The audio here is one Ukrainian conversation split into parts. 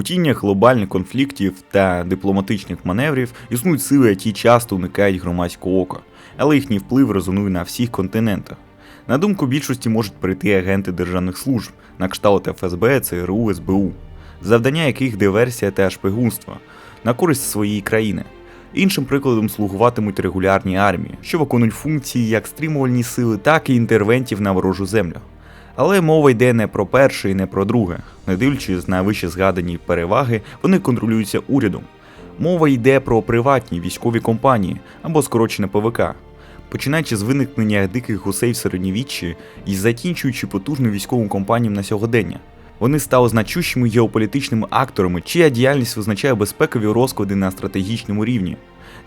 У тіннях глобальних конфліктів та дипломатичних маневрів існують сили, які часто уникають громадського ока, але їхній вплив резонує на всіх континентах. На думку більшості можуть прийти агенти державних служб, на кшталт ФСБ, ЦРУ, СБУ, завдання яких диверсія та шпигунство на користь своєї країни. Іншим прикладом слугуватимуть регулярні армії, що виконують функції як стримувальні сили, так і інтервентів на ворожу землю. Але мова йде не про перше і не про друге. Не дивлячись на вище згадані переваги, вони контролюються урядом. Мова йде про приватні військові компанії або скорочене ПВК. Починаючи з виникнення диких гусей в середньовіччі і закінчуючи потужним військовим компаніям на сьогодення. Вони стали значущими геополітичними акторами, чия діяльність визначає безпекові розклади на стратегічному рівні.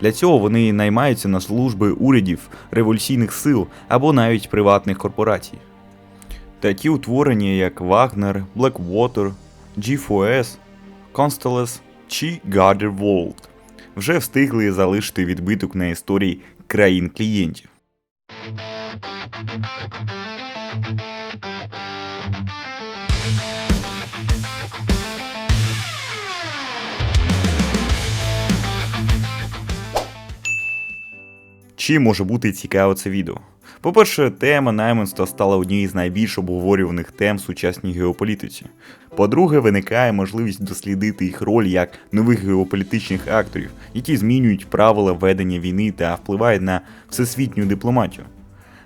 Для цього вони наймаються на служби урядів, революційних сил або навіть приватних корпорацій. Такі утворення, як Wagner, Blackwater, G4S, Constellas чи Garderwold вже встигли залишити відбиток на історії країн клієнтів. Чим може бути цікаве це відео? По-перше, тема найманства стала однією з найбільш обговорюваних тем сучасній геополітиці. По-друге, виникає можливість дослідити їх роль як нових геополітичних акторів, які змінюють правила ведення війни та впливають на всесвітню дипломатію.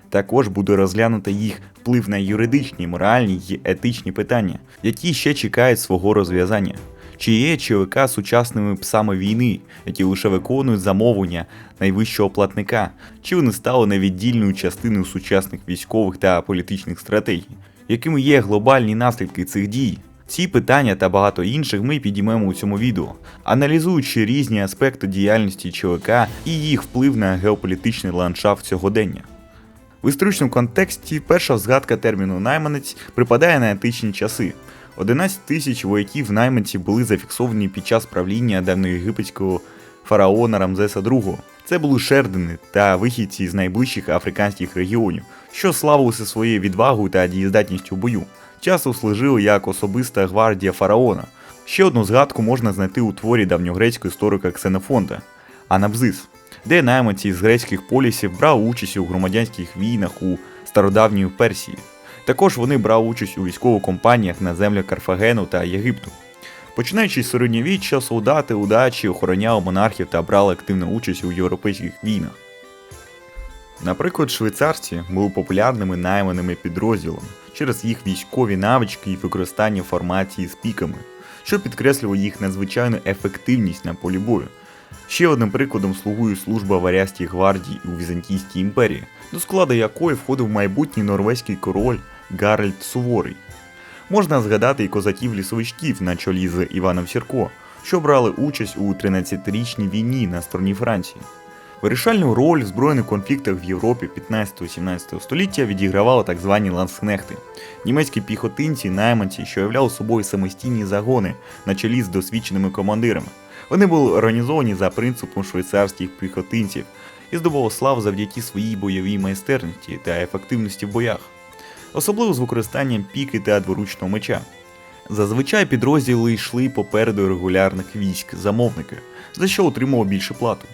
Також буде розглянуто їх вплив на юридичні, моральні і етичні питання, які ще чекають свого розв'язання. Чи є ЧВК сучасними псами війни, які лише виконують замовлення найвищого платника, чи вони стали невіддільною частиною сучасних військових та політичних стратегій, якими є глобальні наслідки цих дій? Ці питання та багато інших ми підіймемо у цьому відео, аналізуючи різні аспекти діяльності ЧВК і їх вплив на геополітичний ландшафт сьогодення. В історичному контексті перша згадка терміну найманець припадає на етичні часи. 11 тисяч вояків найманців були зафіксовані під час правління давньоєгипетського фараона Рамзеса II. Це були шердини та вихідці з найближчих африканських регіонів, що славилися своєю відвагою та дієздатністю в бою. Часто служили як особиста гвардія фараона. Ще одну згадку можна знайти у творі давньогрецького історика Ксенофонта Анабзис, де найманці з грецьких полісів брали участь у громадянських війнах у стародавньої Персії. Також вони брали участь у військових компаніях на землях Карфагену та Єгипту. Починаючи з середньовіччя, солдати удачі охороняли монархів та брали активну участь у європейських війнах. Наприклад, швейцарці були популярними найманими підрозділами через їх військові навички і використання формації з піками, що підкреслювало їх надзвичайну ефективність на полі бою. Ще одним прикладом слугує служба варястій гвардії у Візантійській імперії, до складу якої входив майбутній норвезький король Гаральд Суворий. Можна згадати і козаків-лісовичків на чолі з Іваном Сірко, що брали участь у 13-річній війні на стороні Франції. Вирішальну роль в збройних конфліктах в Європі 15-17 століття відігравали так звані ланскнехти, німецькі піхотинці, найманці, що являли собою самостійні загони на чолі з досвідченими командирами. Вони були організовані за принципом швейцарських піхотинців і здобували славу завдяки своїй бойовій майстерності та ефективності в боях, особливо з використанням піки та дворучного меча. Зазвичай підрозділи йшли попереду регулярних військ, замовники, за що отримував більше плату.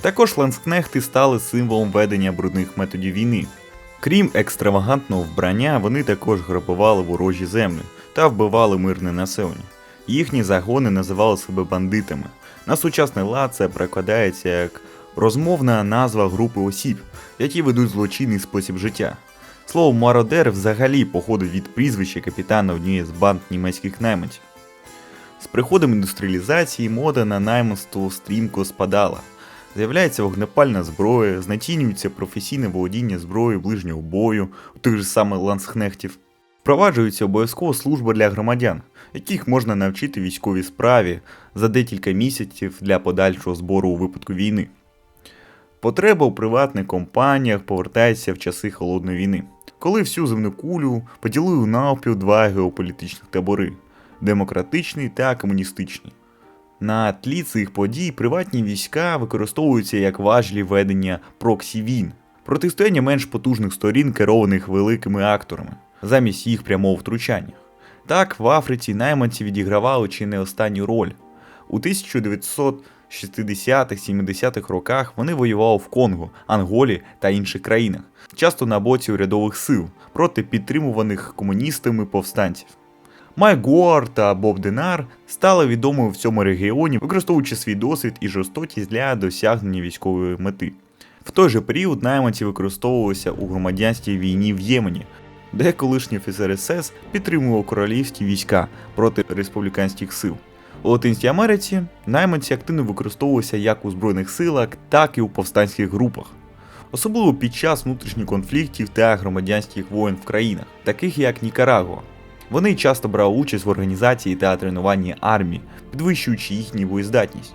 Також ланскнехти стали символом ведення брудних методів війни. Крім екстравагантного вбрання, вони також грабували ворожі землі та вбивали мирне населення. Їхні загони називали себе бандитами. На сучасний лад це перекладається як розмовна назва групи осіб, які ведуть злочинний спосіб життя. Слово мародер взагалі походить від прізвища капітана однієї з банд німецьких найманців. З приходом індустріалізації мода на найманство стрімко спадала. З'являється вогнепальна зброя, знецінюється професійне володіння зброєю ближнього бою, тих же самих ланцхнехтів. Впроваджується обов'язкова служба для громадян, яких можна навчити військовій справі за декілька місяців для подальшого збору у випадку війни. Потреба у приватних компаніях повертається в часи холодної війни, коли всю земну кулю поділили навпіл два геополітичних табори демократичний та комуністичний. На тлі цих подій приватні війська використовуються як важлі ведення проксі війн, протистояння менш потужних сторін, керованих великими акторами, замість їх прямого втручання. Так, в Африці найманці відігравали чи не останню роль. У 1960-70-х роках вони воювали в Конго, Анголі та інших країнах, часто на боці урядових сил проти підтримуваних комуністами повстанців. Майк Гуар та Боб Денар стали відомими в цьому регіоні, використовуючи свій досвід і жорстокість для досягнення військової мети. В той же період найманці використовувалися у громадянській війні в Ємені, де колишній офіцер СС підтримував королівські війська проти республіканських сил. У Латинській Америці найманці активно використовувалися як у збройних силах, так і у повстанських групах. Особливо під час внутрішніх конфліктів та громадянських воєн в країнах, таких як Нікарагуа. Вони часто брали участь в організації та тренуванні армії, підвищуючи їхню боєздатність.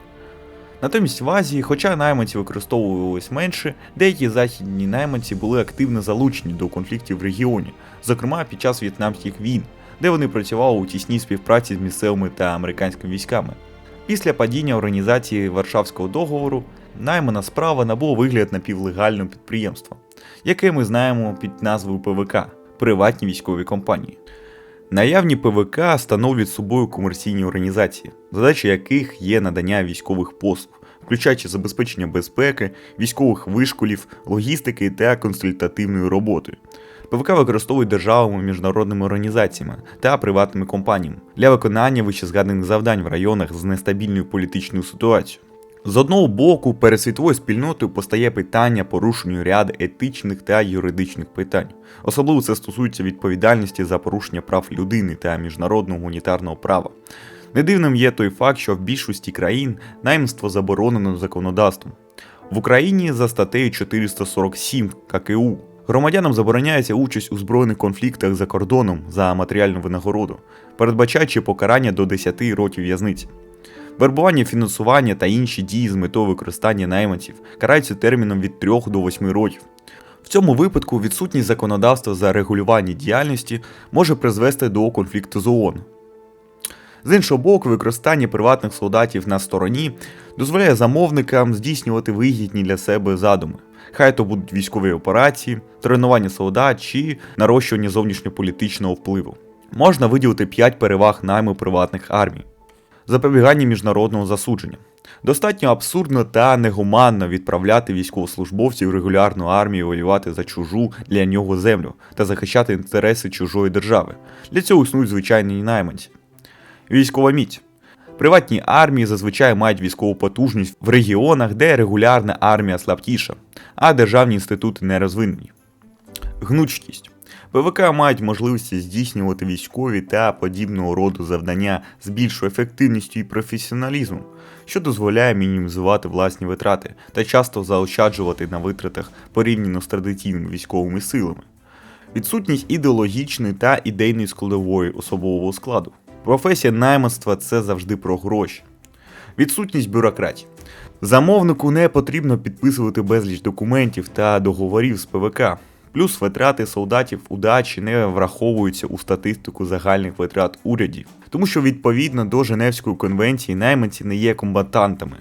Натомість в Азії, хоча найманці використовувались менше, деякі західні найманці були активно залучені до конфліктів в регіоні, зокрема під час в'єтнамських війн, де вони працювали у тісній співпраці з місцевими та американськими військами. Після падіння організації Варшавського договору наймана справа набула вигляд напівлегального підприємства, яке ми знаємо під назвою ПВК приватні військові компанії. Наявні ПВК становлять собою комерційні організації, задача яких є надання військових послуг, включаючи забезпечення безпеки, військових вишколів, логістики та консультативної роботи. ПВК використовують державами, міжнародними організаціями та приватними компаніями для виконання вищезгаданих завдань в районах з нестабільною політичною ситуацією. З одного боку, перед світовою спільнотою постає питання порушенню ряд етичних та юридичних питань. Особливо це стосується відповідальності за порушення прав людини та міжнародного гуманітарного права. Недивним є той факт, що в більшості країн наймство заборонено законодавством. В Україні за статтею 447 ККУ громадянам забороняється участь у збройних конфліктах за кордоном за матеріальну винагороду, передбачаючи покарання до 10 років в'язниці. Вербування, фінансування та інші дії з метою використання найманців караються терміном від 3 до 8 років. В цьому випадку відсутність законодавства за регулювання діяльності може призвести до конфлікту з ООН. З іншого боку, використання приватних солдатів на стороні дозволяє замовникам здійснювати вигідні для себе задуми. Хай то будуть військові операції, тренування солдат чи нарощування зовнішньополітичного впливу. Можна виділити 5 переваг найму приватних армій запобігання міжнародного засудження. Достатньо абсурдно та негуманно відправляти військовослужбовців регулярну армію воювати за чужу для нього землю та захищати інтереси чужої держави. Для цього існують звичайні найманці. Військова міць. Приватні армії зазвичай мають військову потужність в регіонах, де регулярна армія слабкіша, а державні інститути не розвинені. Гнучкість. ПВК мають можливості здійснювати військові та подібного роду завдання з більшою ефективністю і професіоналізмом, що дозволяє мінімізувати власні витрати та часто заощаджувати на витратах порівняно з традиційними військовими силами. Відсутність ідеологічної та ідейної складової особового складу. Професія найманства це завжди про гроші. Відсутність бюрократії. Замовнику не потрібно підписувати безліч документів та договорів з ПВК. Плюс витрати солдатів удачі не враховуються у статистику загальних витрат урядів, тому що відповідно до Женевської конвенції найманці не є комбатантами.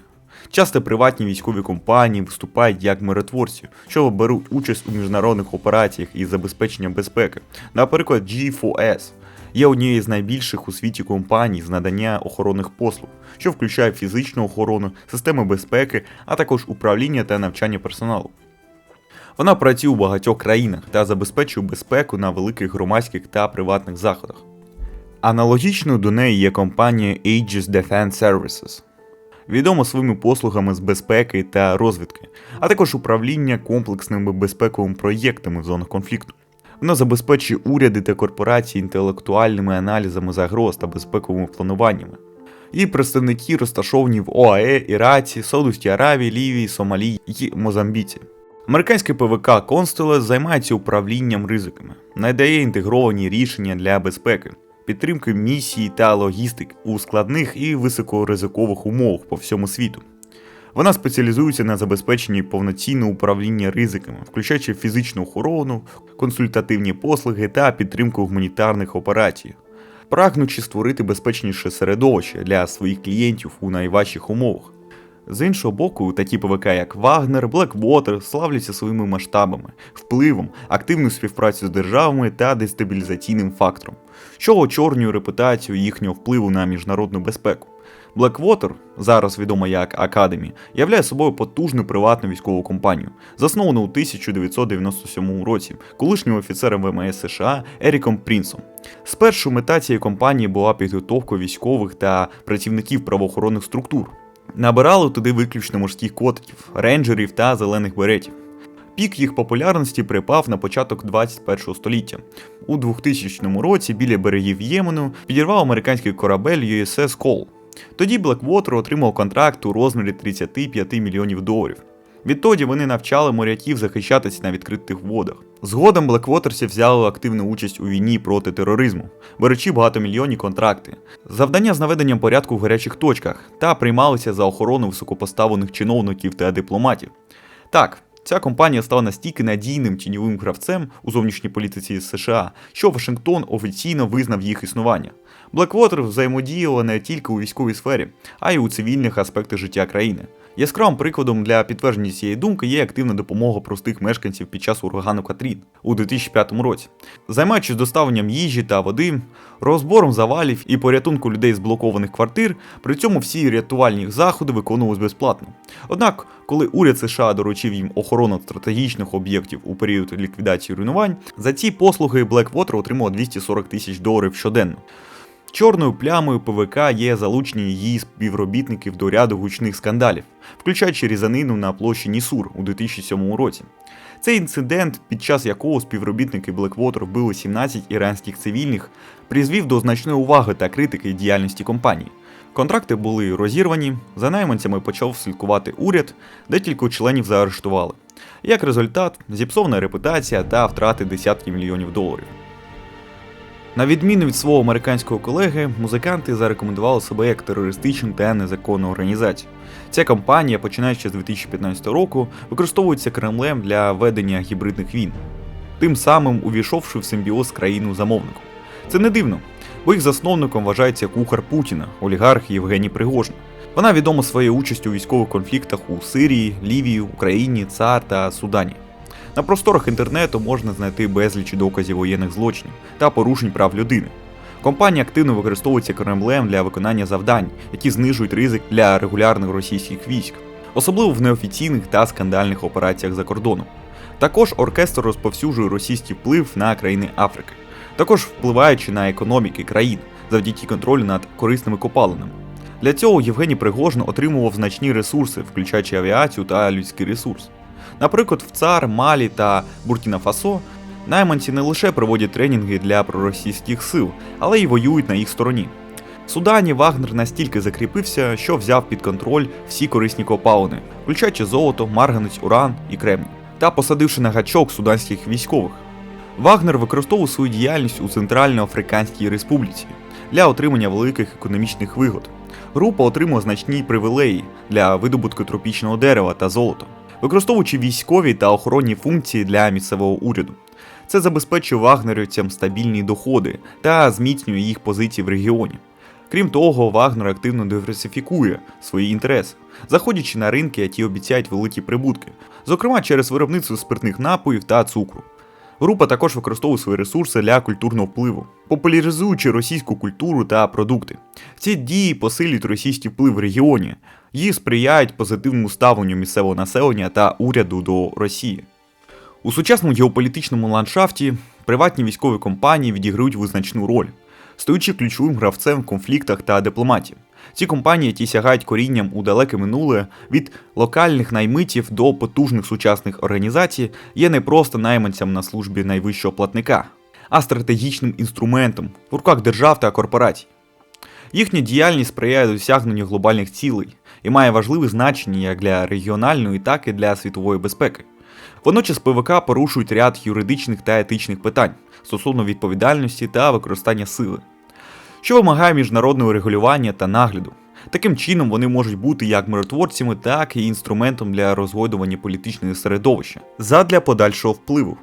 Часто приватні військові компанії виступають як миротворці, що беруть участь у міжнародних операціях із забезпечення безпеки. Наприклад, G4S є однією з найбільших у світі компаній з надання охоронних послуг, що включає фізичну охорону, системи безпеки, а також управління та навчання персоналу. Вона працює у багатьох країнах та забезпечує безпеку на великих громадських та приватних заходах. Аналогічною до неї є компанія Aegis Defense Services, відома своїми послугами з безпеки та розвідки, а також управління комплексними безпековими проєктами в зонах конфлікту. Вона забезпечує уряди та корпорації інтелектуальними аналізами загроз та безпековими плануваннями. Її представники розташовані в ОАЕ, Іраці, Саудовській Аравії, Лівії, Сомалі і Мозамбіці. Американське ПВК Constellation займається управлінням ризиками, надає інтегровані рішення для безпеки, підтримки місії та логістики у складних і високоризикових умовах по всьому світу. Вона спеціалізується на забезпеченні повноцінного управління ризиками, включаючи фізичну охорону, консультативні послуги та підтримку гуманітарних операцій, прагнучи створити безпечніше середовище для своїх клієнтів у найважчих умовах. З іншого боку, такі ПВК, як Вагнер, Блеквотер, славляться своїми масштабами, впливом, активною співпрацею з державами та дестабілізаційним фактором, що очорнює репутацію їхнього впливу на міжнародну безпеку. Blackwater, зараз відома як Academy, являє собою потужну приватну військову компанію, засновану у 1997 році колишнім офіцером ВМС США Еріком Прінсом. Спершу мета цієї компанії була підготовка військових та працівників правоохоронних структур. Набирали туди виключно морських котиків, рейнджерів та зелених беретів. Пік їх популярності припав на початок 21 століття. У 2000 році біля берегів Ємену підірвав американський корабель USS Cole. Тоді Blackwater отримав контракт у розмірі 35 мільйонів доларів. Відтоді вони навчали моряків захищатися на відкритих водах. Згодом Блеквотерсі взяли активну участь у війні проти тероризму, беручи багатомільйонні контракти, завдання з наведенням порядку в гарячих точках та приймалися за охорону високопоставлених чиновників та дипломатів. Так, ця компанія стала настільки надійним тіньовим гравцем у зовнішній політиці США, що Вашингтон офіційно визнав їх існування. Blackwater взаємодіяла не тільки у військовій сфері, а й у цивільних аспектах життя країни. Яскравим прикладом для підтвердження цієї думки є активна допомога простих мешканців під час урагану Катрін у 2005 році, займаючись доставленням їжі та води, розбором завалів і порятунку людей з блокованих квартир, при цьому всі рятувальні заходи виконувались безплатно. Однак, коли уряд США доручив їм охорону стратегічних об'єктів у період ліквідації руйнувань, за ці послуги Blackwater отримав 240 тисяч доларів щоденно. Чорною плямою ПВК є залучення її співробітників до ряду гучних скандалів, включаючи різанину на площі Нісур у 2007 році. Цей інцидент, під час якого співробітники Blackwater вбили 17 іранських цивільних, призвів до значної уваги та критики діяльності компанії. Контракти були розірвані, за найманцями почав слідкувати уряд, декілька членів заарештували. Як результат, зіпсована репутація та втрати десятків мільйонів доларів. На відміну від свого американського колеги, музиканти зарекомендували себе як терористичну та незаконну організацію. Ця кампанія, починаючи з 2015 року, використовується Кремлем для ведення гібридних війн, тим самим увійшовши в симбіоз країну замовником. Це не дивно, бо їх засновником вважається кухар Путіна, олігарх Євгеній Пригожин. Вона відома своєю участю у військових конфліктах у Сирії, Лівії, Україні, ЦАР та Судані. На просторах інтернету можна знайти безліч доказів воєнних злочинів та порушень прав людини. Компанія активно використовується Кремлем для виконання завдань, які знижують ризик для регулярних російських військ, особливо в неофіційних та скандальних операціях за кордоном. Також оркестр розповсюджує російський вплив на країни Африки, також впливаючи на економіки країн завдяки контролю над корисними копалинами. Для цього Євгеній Пригожин отримував значні ресурси, включаючи авіацію та людський ресурс. Наприклад, в ЦАР, Малі та Буркіна Фасо найманці не лише проводять тренінги для проросійських сил, але й воюють на їх стороні. В Судані Вагнер настільки закріпився, що взяв під контроль всі корисні копалини, включаючи золото, марганець, уран і кремній, та посадивши на гачок суданських військових. Вагнер використовував свою діяльність у Центральноафриканській Республіці для отримання великих економічних вигод. Група отримала значні привілеї для видобутку тропічного дерева та золота використовуючи військові та охоронні функції для місцевого уряду. Це забезпечує вагнерівцям стабільні доходи та зміцнює їх позиції в регіоні. Крім того, Вагнер активно диверсифікує свої інтереси, заходячи на ринки, які обіцяють великі прибутки, зокрема через виробництво спиртних напоїв та цукру. Група також використовує свої ресурси для культурного впливу, популяризуючи російську культуру та продукти. Ці дії посилюють російський вплив в регіоні, і сприяють позитивному ставленню місцевого населення та уряду до Росії. У сучасному геополітичному ландшафті приватні військові компанії відіграють визначну роль, стаючи ключовим гравцем в конфліктах та дипломатії. Ці компанії, які сягають корінням у далеке минуле від локальних наймитів до потужних сучасних організацій, є не просто найманцям на службі найвищого платника, а стратегічним інструментом в руках держав та корпорацій. Їхня діяльність сприяє досягненню глобальних цілей і має важливе значення як для регіональної, так і для світової безпеки. Водночас ПВК порушують ряд юридичних та етичних питань стосовно відповідальності та використання сили, що вимагає міжнародного регулювання та нагляду. Таким чином вони можуть бути як миротворцями, так і інструментом для розгойдування політичного середовища задля подальшого впливу.